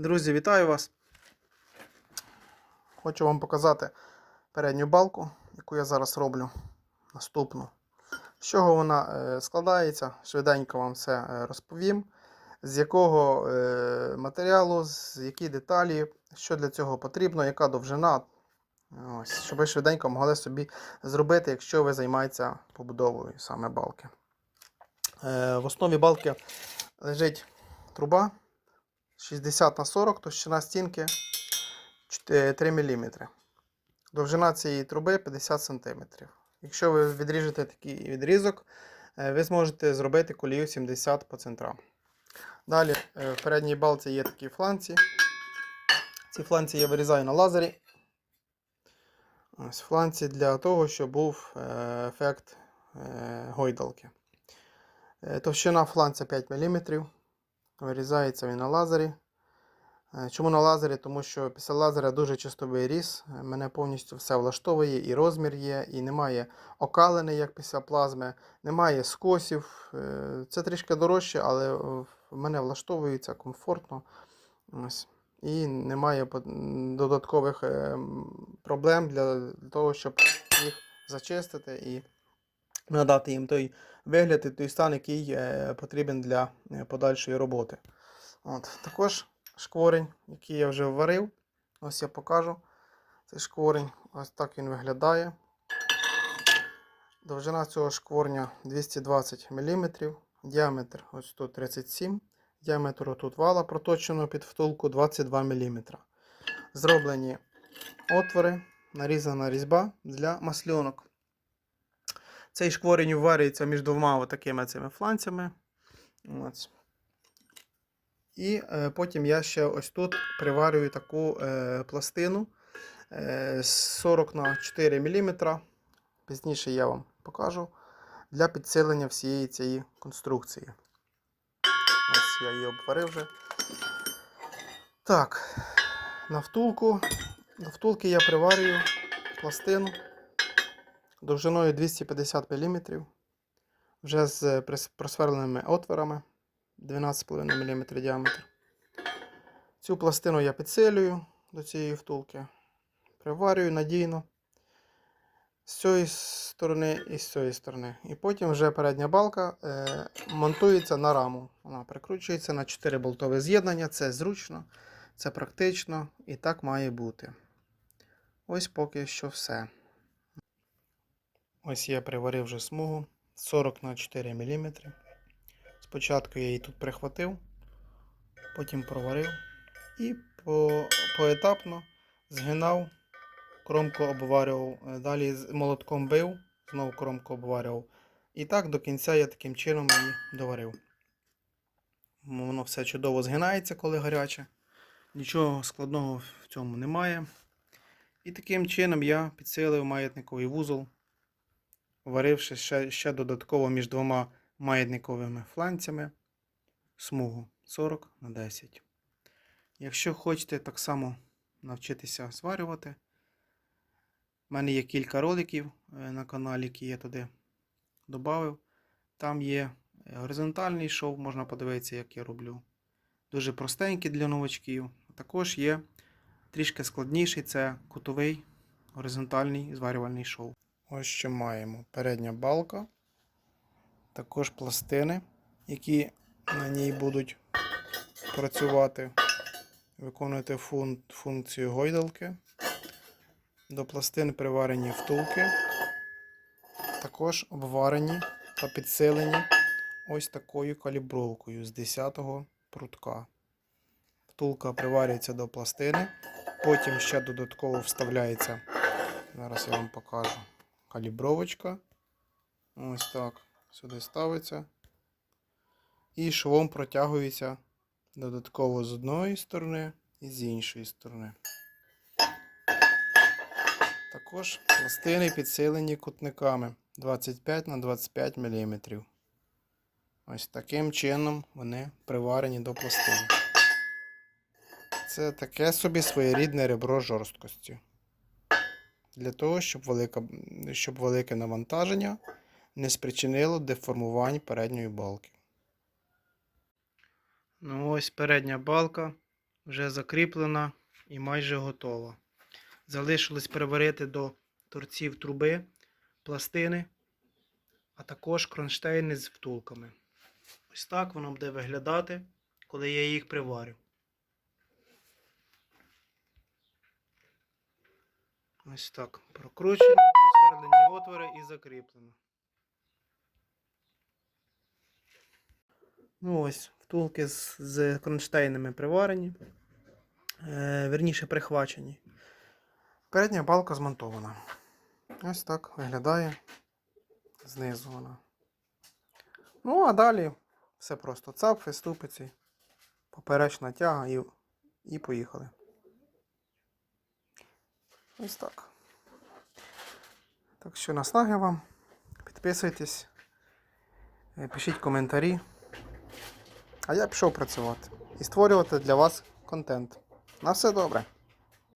Друзі, вітаю вас! Хочу вам показати передню балку, яку я зараз роблю. Наступну. З чого вона е, складається, швиденько вам все е, розповім. З якого е, матеріалу, з які деталі, що для цього потрібно, яка довжина. Ось, щоб ви швиденько могли собі зробити, якщо ви займаєтеся побудовою саме балки. В основі балки лежить труба 60 на 40, товщина стінки 3 мм. Довжина цієї труби 50 см. Якщо ви відріжете такий відрізок, е, ви зможете зробити колію 70 по центрам. Далі е, в передній балці є такі фланці. Ці фланці я вирізаю на лазері. Ось фланці для того, щоб був е, ефект е, гойдалки. Е, Товщина фланця 5 мм. Вирізається він на лазері. Е, Чому на лазері? Тому що після лазера дуже чистовий різ. Е, Мене повністю все влаштовує, і розмір є, і немає окалини, як після плазми, немає скосів. Е, Це трішки дорожче, але в мене влаштовується комфортно. Ось. І немає додаткових проблем для того, щоб їх зачистити і надати їм той вигляд і той стан, який е, потрібен для е, подальшої роботи. От. Також шкворень, який я вже варив. Ось я покажу. Цей шкворень, ось так він виглядає. Довжина цього шкворня 220 мм, діаметр ось тут 37 діаметр тут вала проточено під втулку 22 мм. Зроблені отвори, нарізана різьба для масльонок. Цей шкворень варюється між двома такими цими фланцями. Ось. І е, потім я ще ось тут приварюю таку е, пластину е, 40 на 4 мм. Пізніше я вам покажу для підсилення всієї цієї конструкції. Ось я її обварив вже. Так, на втулку. До втулки я приварюю пластину довжиною 250 мм. Вже з просверленими отворами 12,5 мм діаметр. Цю пластину я підсилюю до цієї втулки. Приварюю надійно з цієї сторони і з цієї сторони. І потім вже передня балка е, монтується на раму. Вона прикручується на 4 болтове з'єднання. Це зручно, це практично і так має бути. Ось поки що все. Ось я приварив вже смугу 40 на 4 мм. Спочатку я її тут прихватив, потім проварив і по, поетапно згинав, кромку обварював, е, далі молотком бив, знову кромку обварював. І так до кінця я таким чином її доварив. Воно все чудово згинається, коли гаряче. Нічого складного в цьому немає. І таким чином я підсилив маятниковий вузол, варивши ще, ще додатково між двома маятниковими фланцями смугу 40 на 10. Якщо хочете так само навчитися зварювати, в мене є кілька роликів е, на каналі, які я туди додав. Там є горизонтальний шов, можна подивитися, як я роблю. Дуже простенький для новачків. Також є трішки складніший це кутовий горизонтальний зварювальний шов. Ось що маємо. Передня балка, також пластини, які на ній будуть працювати, виконувати фун- функцію гойдалки. До пластин приварені втулки, також обварені та підсилені ось такою калібровкою з 10-го прутка. Втулка приварюється до пластини, потім ще додатково вставляється. Зараз я вам покажу. Калібровочка. Ось так. Сюди ставиться. І швом протягується додатково з одної сторони і з іншої сторони. Також пластини підсилені кутниками 25 на 25 мм. Ось таким чином вони приварені до пластини. Це таке собі своєрідне ребро жорсткості. Для того, щоб, велика, щоб велике навантаження не спричинило деформувань передньої балки. Ну ось передня балка вже закріплена і майже готова. Залишилось переварити до торців труби, пластини, а також кронштейни з втулками. Ось так воно буде виглядати, коли я їх приварю. Ось так. Прокручені, просверлені отвори і закріплено. Ну ось, втулки з, з кронштейнами приварені. Е, верніше прихвачені. Передня балка змонтована. Ось так виглядає знизу вона. Ну, а далі все просто цапфи, ступиці, поперечна тяга і, і поїхали. Ось так. Так що наснаги вам. Підписуйтесь, е, пишіть коментарі. А я пішов працювати і створювати для вас контент. На все добре.